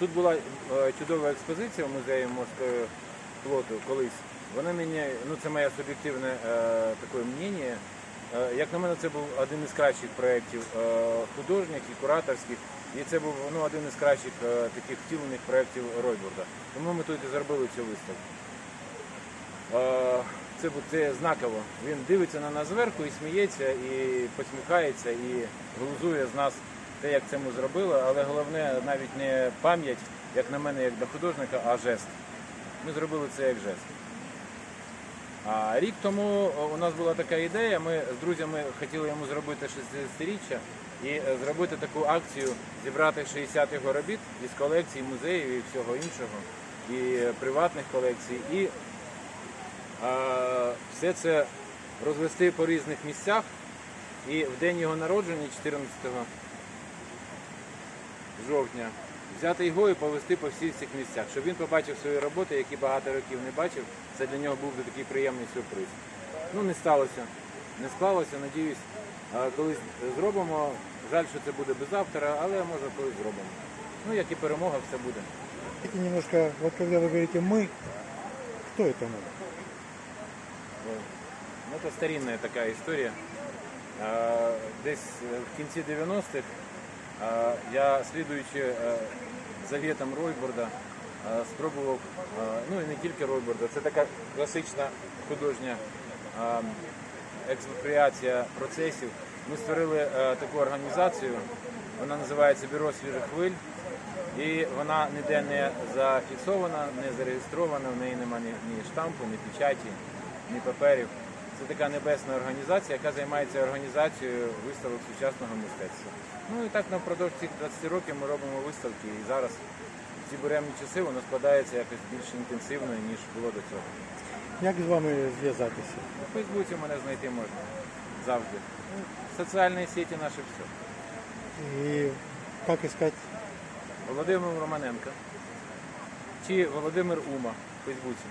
Тут була е, чудова експозиція в музеї морського флоту колись. Вона мені, ну це моє суб'єктивне е, таке мнення. Е, Як на мене, це був один із кращих проєктів художніх і кураторських. І це був ну, один із кращих таких втілених проєктів Ройбурда. Тому ми тут і зробили цю виставку. Це, це знаково. Він дивиться на нас зверху і сміється, і посміхається, і глузує з нас те, як це ми зробили, але головне навіть не пам'ять, як на мене, як до художника, а жест. Ми зробили це як жест. А рік тому у нас була така ідея. Ми з друзями хотіли йому зробити 60-річчя і е, зробити таку акцію, зібрати 60 його робіт із колекцій музеїв і всього іншого, і приватних колекцій, і а, все це розвести по різних місцях. І в день його народження, 14 жовтня, взяти його і повести по всіх цих місцях, щоб він побачив свої роботи, які багато років не бачив. Це для нього був би такий приємний сюрприз. Ну, не сталося. Не склалося, надіюсь, а, колись зробимо. Жаль, що це буде без автора, але може колись зробимо. Ну, як і перемога, все буде. Давайте немножко, вот когда вы говорите «мы», кто это мы? Ой, Ну, це старинна така історія. Е, Десь е, в кінці 90-х е, я, слідуючи е, завітам Ройборда, е, спробував, е, ну і не тільки Ройборда, це така класична художня експропріація процесів. Ми створили таку організацію, вона називається Бюро свіжих хвиль. І вона ніде не зафіксована, не зареєстрована, в неї немає ні штампу, ні печаті, ні паперів. Це така небесна організація, яка займається організацією виставок сучасного мистецтва. Ну і так напродовж цих 20 років ми робимо виставки. І зараз в ці буремні часи воно складається якось більш інтенсивно, ніж було до цього. Як з вами зв'язатися? У Фейсбуці мене знайти можна завжди. Ну, соціальні сеті наше все. І як искать? Володимир Романенко чи Володимир Ума в Фейсбуці.